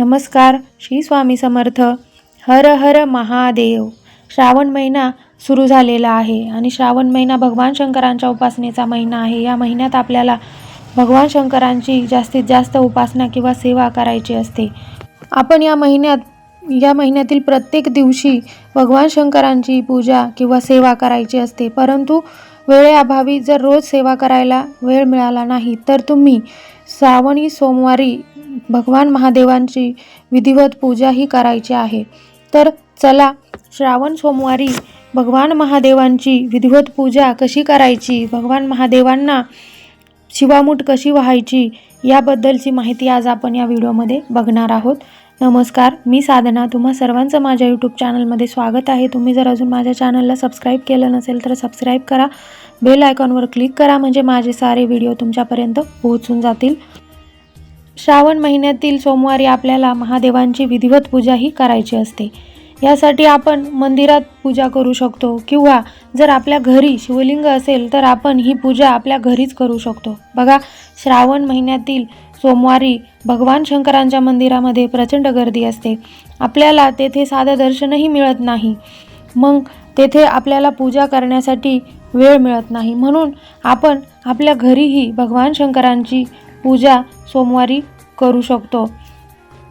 नमस्कार श्री स्वामी समर्थ. हर हर महादेव. श्रावण महिना सुरू झालेला आहे आणि श्रावण महिना भगवान शंकरांच्या उपासनेचा महिना आहे. या महिन्यात आपल्याला भगवान शंकरांची जास्तीत जास्त उपासना किंवा सेवा करायची असते. आपण या महिन्यात या महिन्यातील प्रत्येक दिवशी भगवान शंकरांची पूजा किंवा सेवा करायची असते. परंतु वेळेअभावी जर रोज सेवा करायला वेळ मिळाला नाही तर तुम्ही श्रावणी सोमवारी भगवान महादेवांची विधिवत पूजा ही करायची आहे. तर चला श्रावण सोमवारी भगवान महादेवांची विधिवत पूजा कशी करायची? भगवान महादेवांना शिवामूठ कशी व्हायची? याबद्दलची माहिती आज आपण या व्हिडिओमध्ये बघणार आहोत. नमस्कार मी साधना. तुम्हा सर्वांचं माझ्या यूट्यूब चॅनलमध्ये स्वागत आहे. तुम्ही जर अजून माझ्या चॅनलला सबस्क्राईब केलं नसेल तर सबस्क्राईब करा. बेल आयकॉनवर क्लिक करा म्हणजे माझे सारे व्हिडिओ तुमच्यापर्यंत पोहोचून जातील. श्रावण महिन्यातील सोमवारी आपल्याला महादेवांची विधिवत पूजाही करायची असते. यासाठी आपण मंदिरात पूजा करू शकतो किंवा जर आपल्या घरी शिवलिंग असेल तर आपण ही पूजा आपल्या घरीच करू शकतो. बघा श्रावण महिन्यातील सोमवारी भगवान शंकरांच्या मंदिरामध्ये प्रचंड गर्दी असते. आपल्याला तेथे साधं दर्शनही मिळत नाही. मग तेथे आपल्याला पूजा करण्यासाठी वेळ मिळत नाही. म्हणून आपण आपल्या घरीही भगवान शंकरांची पूजा सोमवारी करू शकतो.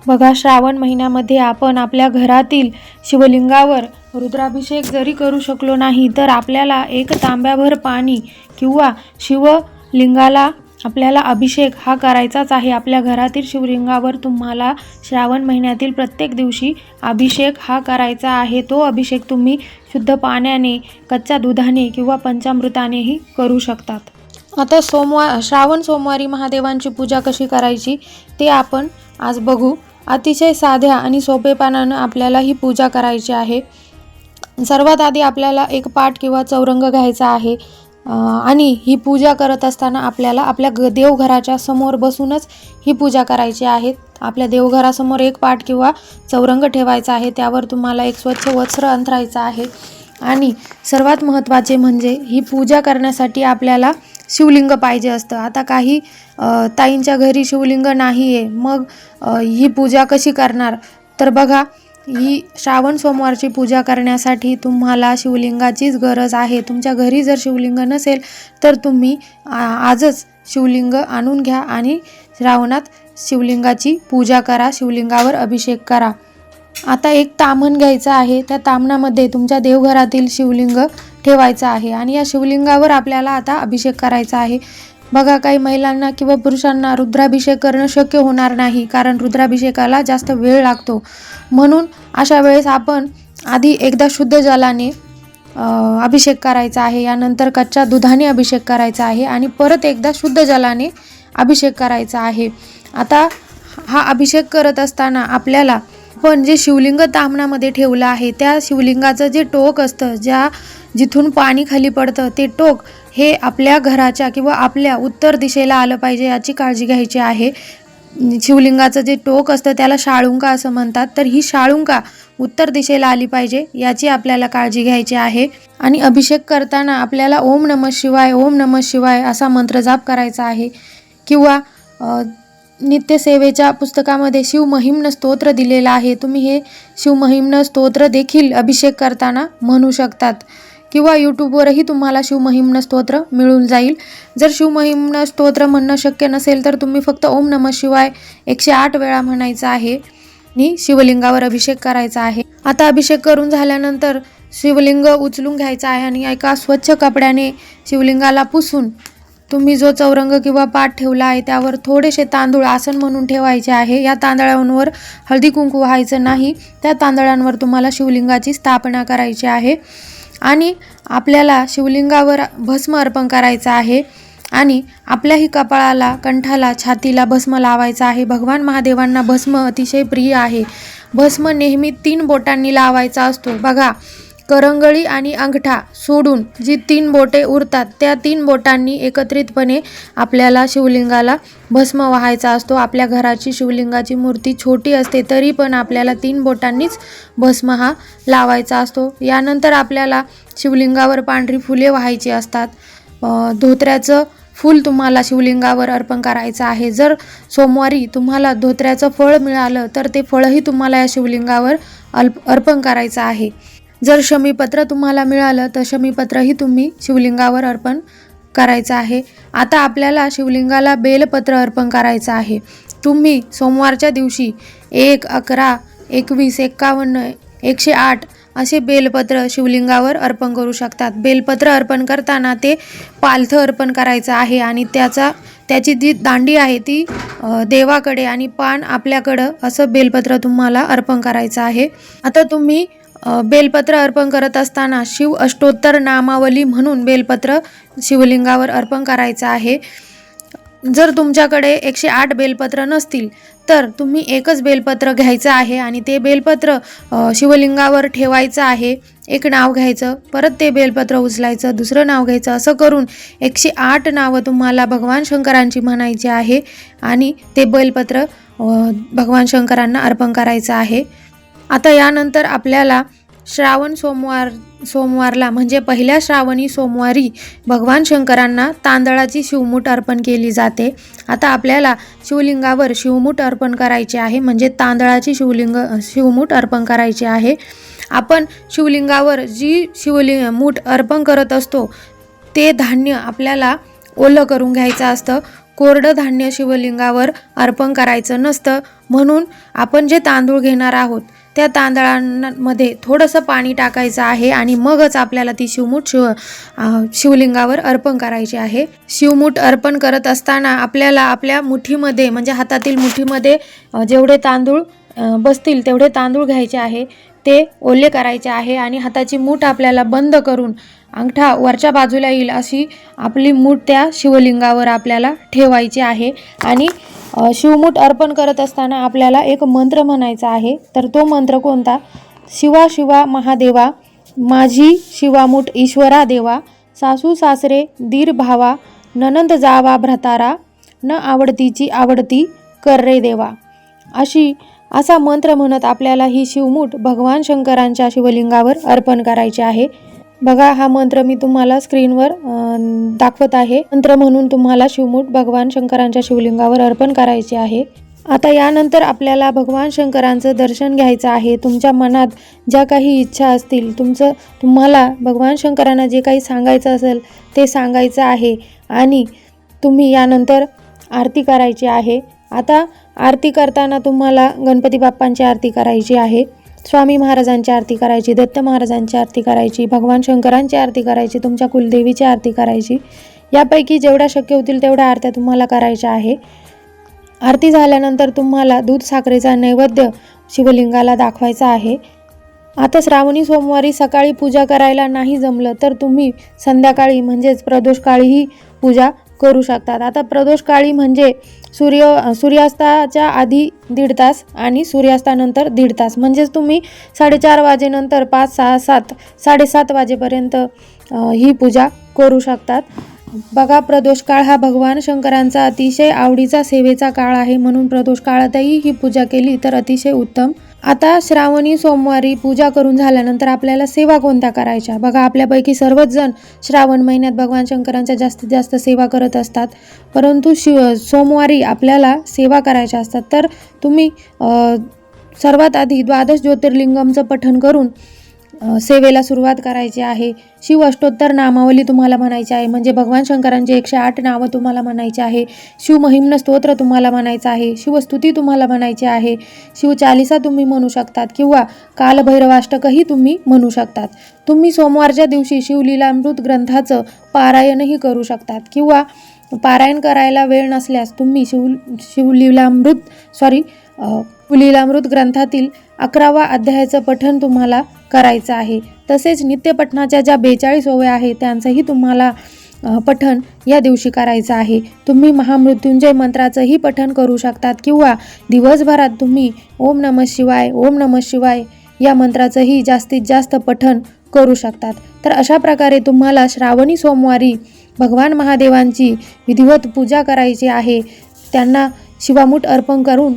बघा श्रावण महिन्यामध्ये आपण आपल्या घरातील शिवलिंगावर रुद्राभिषेक जरी करू शकलो नाही तर आपल्याला एक तांब्याभर पाणी किंवा शिवलिंगाला आपल्याला अभिषेक हा करायचाच आहे. आपल्या घरातील शिवलिंगावर तुम्हाला श्रावण महिन्यातील प्रत्येक दिवशी अभिषेक हा करायचा आहे. तो अभिषेक तुम्ही शुद्ध पाण्याने कच्च्या दुधाने किंवा पंचामृतानेही करू शकतात. आता सोमवार श्रावण सोमवारी महादेवांची पूजा कशी करायची ते आपण आज बघू. अतिशय साध्या आणि सोपेपणानं आपल्याला ही पूजा करायची आहे. सर्वात आधी आपल्याला एक पाट किंवा चौरंग घ्यायचा आहे. आणि ही पूजा करत असताना आपल्याला आपल्या ग देवघराच्या समोर बसूनच ही पूजा करायची आहे. आपल्या देवघरासमोर एक पाट किंवा चौरंग ठेवायचा आहे. त्यावर तुम्हाला एक स्वच्छ वस्त्र अंथरायचं आहे. आणि सर्वात महत्त्वाचे म्हणजे ही पूजा करण्यासाठी आपल्याला शिवलिंग पाहिजे असतं. आता काही ताईंच्या घरी शिवलिंग नाही आहे मग ही पूजा कशी करणार? तर बघा ही श्रावण सोमवारची पूजा करण्यासाठी तुम्हाला शिवलिंगाचीच गरज आहे. तुमच्या घरी जर शिवलिंग नसेल तर तुम्ही आ- आजच शिवलिंग आणून घ्या आणि श्रावणात शिवलिंगाची पूजा करा. शिवलिंगावर अभिषेक करा. आता एक तामण घ्यायचं आहे. त्या तामणामध्ये तुमच्या देवघरातील शिवलिंग ठेवायचं आहे आणि या शिवलिंगावर आपल्याला आता अभिषेक करायचा आहे. बघा काही महिलांना किंवा पुरुषांना रुद्राभिषेक करणं शक्य होणार नाही कारण रुद्राभिषेकाला जास्त वेळ लागतो. म्हणून अशा वेळेस आपण आधी एकदा शुद्ध जलाने अभिषेक करायचा आहे. यानंतर कच्च्या दुधाने अभिषेक करायचा आहे आणि परत एकदा शुद्ध जलाने अभिषेक करायचा आहे. आता हा अभिषेक करत असताना आपल्याला पण जे शिवलिंग तामणामध्ये ठेवलं आहे त्या शिवलिंगाचं जे टोक असतं ज्या जिथून पाणी खाली पडतं ते टोक हे आपल्या घराच्या किंवा आपल्या उत्तर दिशेला आलं पाहिजे याची काळजी घ्यायची आहे. शिवलिंगाचं जे टोक असतं त्याला शाळुंका असं म्हणतात. तर ही शाळुंका उत्तर दिशेला आली पाहिजे याची आपल्याला काळजी घ्यायची आहे. आणि अभिषेक करताना आपल्याला ओम नमः शिवाय ओम नमः शिवाय असा मंत्र जाप करायचा आहे. किंवा नित्यसेवेच्या पुस्तकामध्ये शिवमहिम्न स्तोत्र दिलेलं आहे. तुम्ही हे शिवमहिम्न स्तोत्र देखील अभिषेक करताना म्हणू शकतात. किंवा यूट्यूबवरही तुम्हाला शिवमहिम्न स्तोत्र मिळून जाईल. जर शिवमहिम्न स्तोत्र म्हणणं शक्य नसेल तर तुम्ही फक्त ओम नम शिवाय एकशे आठ वेळा म्हणायचं आहे. आणि शिवलिंगावर अभिषेक करायचा आहे. आता अभिषेक करून झाल्यानंतर शिवलिंग उचलून घ्यायचं आहे आणि एका स्वच्छ कपड्याने शिवलिंगाला पुसून तुम्ही जो चौरंग किंवा पाट ठेवला आहे त्यावर थोडेसे तांदूळ आसन म्हणून ठेवायचे आहे. या तांदळांवर हळदी कुंकू व्हायचं नाही. त्या तांदळांवर तुम्हाला शिवलिंगाची स्थापना करायची आहे. आणि आपल्याला शिवलिंगावर भस्म अर्पण करायचं आहे. आणि आपल्याही कपाळाला कंठाला छातीला भस्म लावायचं आहे. भगवान महादेवांना भस्म अतिशय प्रिय आहे. भस्म नेहमी तीन बोटांनी लावायचा असतो. बघा करंगळी आणि अंगठा सोडून जी तीन बोटे उरतात त्या तीन बोटांनी एकत्रितपणे आपल्याला शिवलिंगाला भस्म व्हायचा असतो. आपल्या घराची शिवलिंगाची मूर्ती छोटी असते तरी पण आपल्याला तीन बोटांनीच भस्म हा लावायचा असतो. यानंतर आपल्याला शिवलिंगावर पांढरी फुले व्हायची असतात. धोत्र्याचं फूल तुम्हाला शिवलिंगावर अर्पण करायचं आहे. जर सोमवारी तुम्हाला धोत्र्याचं फळ मिळालं तर ते फळही तुम्हाला या शिवलिंगावर अल्प अर्पण करायचं आहे. जर शमीपत्र तुम्हाला मिळालं तर शमीपत्रही तुम्ही शिवलिंगावर अर्पण करायचं आहे. आता आपल्याला शिवलिंगाला बेलपत्र अर्पण करायचं आहे. तुम्ही सोमवारच्या दिवशी एक अकरा एकवीस एक्कावन्न एकशे आठ असे बेलपत्र शिवलिंगावर अर्पण करू शकतात. बेलपत्र अर्पण करताना ते पालथं अर्पण करायचं आहे आणि त्याचा त्याची जी दांडी आहे ती देवाकडे आणि पान आपल्याकडं असं बेलपत्र तुम्हाला अर्पण करायचं आहे. आता तुम्ही बेलपत्र अर्पण करत असताना शिव अष्टोत्तर नामावली म्हणून बेलपत्र शिवलिंगावर अर्पण करायचं आहे. जर तुमच्याकडे एकशे आठ बेलपत्र नसतील तर तुम्ही एकच बेलपत्र घ्यायचं आहे आणि ते बेलपत्र शिवलिंगावर ठेवायचं आहे. एक नाव घ्यायचं परत ते बेलपत्र उचलायचं दुसरं नाव घ्यायचं असं करून एकशे आठ नावं तुम्हाला भगवान शंकरांची म्हणायची आहे आणि ते बेलपत्र भगवान शंकरांना अर्पण करायचं आहे. आता यानंतर आपल्याला श्रावण सोमवार सोमवारला म्हणजे पहिल्या श्रावणी सोमवारी भगवान शंकरांना तांदळाची शिवमूठ अर्पण केली जाते. आता आपल्याला शिवलिंगावर शिवमूठ अर्पण करायचे आहे म्हणजे तांदळाची शिवलिंग शिवमूठ अर्पण करायची आहे. आपण शिवलिंगावर जी शिवलिंग मूठ अर्पण करत असतो ते धान्य आपल्याला ओलं करून घ्यायचं असतं. कोरडं धान्य शिवलिंगावर अर्पण करायचं नसतं. म्हणून आपण जे तांदूळ घेणार आहोत त्या तांदळांमध्ये थोडंसं पाणी टाकायचं आहे आणि मगच आपल्याला ती शिवमूठ शिव शिवलिंगावर अर्पण करायची आहे. शिवमूठ अर्पण करत असताना आपल्याला आपल्या मुठीमध्ये म्हणजे हातातील मुठीमध्ये जेवढे तांदूळ बसतील तेवढे तांदूळ घ्यायचे आहे. ते ओले करायचे आहे आणि हाताची मूठ आपल्याला बंद करून अंगठा वरच्या बाजूला येईल अशी आपली मूठ त्या शिवलिंगावर आपल्याला ठेवायची आहे. आणि शिवमूठ अर्पण करत असताना आपल्याला एक मंत्र म्हणायचा आहे. तर तो मंत्र कोणता? शिवा शिवा महादेवा माझी शिवामूठ ईश्वरा देवा सासू सासरे दीर भावा ननंद जावा भ्रतारा न आवडतीची आवडती कर रे देवा. अशी असा मंत्र म्हणत आपल्याला ही शिवमूठ भगवान शंकरांच्या शिवलिंगावर अर्पण करायची आहे. बघा हा मंत्र मी तुम्हाला स्क्रीनवर दाखवत आहे. मंत्र म्हणून तुम्हाला शिवमूठ भगवान शंकरांच्या शिवलिंगावर अर्पण करायचे आहे. आता यानंतर आपल्याला भगवान शंकरांचं दर्शन घ्यायचं आहे. तुमच्या मनात ज्या काही इच्छा असतील तुमचं तुम्हाला भगवान शंकरांना जे काही सांगायचं असेल ते सांगायचं आहे. आणि तुम्ही यानंतर आरती करायची आहे. आता आरती करताना तुम्हाला गणपती बाप्पांची आरती करायची आहे. स्वामी महाराजांची आरती करायची दत्त महाराजांची आरती करायची भगवान शंकरांची आरती करायची तुमच्या कुलदेवीची आरती करायची. यापैकी जेवढ्या शक्य होतील तेवढ्या आरत्या तुम्हाला करायच्या आहे. आरती झाल्यानंतर तुम्हाला दूध साखरेचा नैवेद्य शिवलिंगाला दाखवायचा आहे. आता श्रावणी सोमवारी सकाळी पूजा करायला नाही जमलं तर तुम्ही संध्याकाळी म्हणजेच प्रदोषकाळीही पूजा करू शकतात. आता प्रदोष काळी म्हणजे सूर्य सूर्यास्ताच्या आधी दीड तास आणि सूर्यास्तानंतर दीड तास. म्हणजेच तुम्ही साडेचार वाजेनंतर पाच सहा सात साडेसात वाजेपर्यंत ही पूजा करू शकतात. बघा प्रदोष काळ हा भगवान शंकरांचा अतिशय आवडीचा सेवेचा काळ आहे म्हणून प्रदोष काळातही ही पूजा केली तर अतिशय उत्तम आता श्रावणी सोमवारी पूजा करून झाल्यानंतर आपल्याला सेवा कोणत्या करायच्या? बघा आपल्यापैकी सर्वच जण श्रावण महिन्यात भगवान शंकरांच्या जास्तीत जास्त सेवा करत असतात. परंतु शिव सोमवारी आपल्याला सेवा करायच्या असतात. तर तुम्ही सर्वात आधी द्वादश ज्योतिर्लिंगमचं पठण करून सेवेला सुरुवात करायची आहे. शिव अष्टोत्तर नामावली तुम्हाला म्हणायची आहे. म्हणजे भगवान शंकरांचे एकशे आठ नावं तुम्हाला म्हणायचे आहे. शिवमहिम्न स्तोत्र तुम्हाला म्हणायचं आहे. शिवस्तुती तुम्हाला म्हणायची आहे. शिवचालिसा तुम्ही म्हणू शकतात किंवा कालभैरवाष्टकही तुम्ही म्हणू शकतात. तुम्ही सोमवारच्या दिवशी शिवलीलामृत ग्रंथाचं पारायणही करू शकतात किंवा पारायण करायला वेळ नसल्यास तुम्ही शिव शिवलीलामृत सॉरी लीलामृत ग्रंथातील अकरावा अध्यायाचं पठण तुम्हाला करायचं आहे. तसेच नित्यपठणाच्या ज्या बेचाळीस ओव्या आहेत त्यांचंही तुम्हाला पठण या दिवशी करायचं आहे. तुम्ही महामृत्युंजय मंत्राचंही पठण करू शकतात किंवा दिवसभरात तुम्ही ओम नमः शिवाय ओम नमः शिवाय या मंत्राचंही जास्तीत जास्त पठण करू शकतात. तर अशा प्रकारे तुम्हाला श्रावणी सोमवारी भगवान महादेवांची विधिवत पूजा करायची आहे. त्यांना शिवामूठ अर्पण करून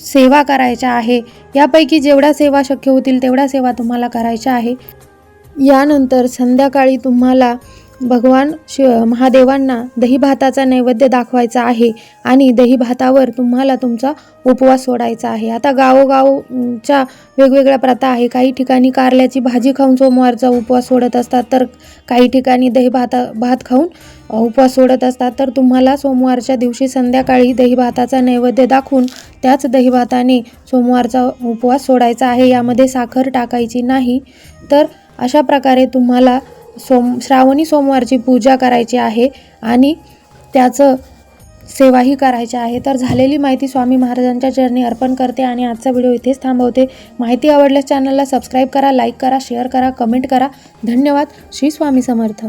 सेवा करायच्या आहे. यापैकी जेवढ्या सेवा शक्य होतील तेवढ्या सेवा तुम्हाला करायच्या आहे. यानंतर संध्याकाळी तुम्हाला भगवान शि महादेवांना दहीभाताचा नैवेद्य दाखवायचा आहे आणि दहीभातावर तुम्हाला तुमचा उपवास सोडायचा आहे. आता गावोगावच्या वेगवेगळ्या प्रथा आहे. काही ठिकाणी कारल्याची भाजी खाऊन सोमवारचा उपवास सोडत असतात तर काही ठिकाणी दहीभाता भात खाऊन उपवास सोडत असतात. तर तुम्हाला सोमवारच्या दिवशी संध्याकाळी दहीभाताचा नैवेद्य दाखवून त्याच दहीभाताने सोमवारचा उपवास सोडायचा आहे. यामध्ये साखर टाकायची नाही. तर अशा प्रकारे तुम्हाला सोम श्रावणी सोमवारची पूजा करायची आहे आणि त्याचं सेवाही करायची आहे. तर झालेली माहिती स्वामी महाराजांच्या चरणी अर्पण करते आणि आजचा व्हिडिओ इथेच थांबवते. माहिती आवडल्यास चॅनलला सबस्क्राईब करा लाईक करा शेअर करा कमेंट करा. धन्यवाद. श्री स्वामी समर्थ.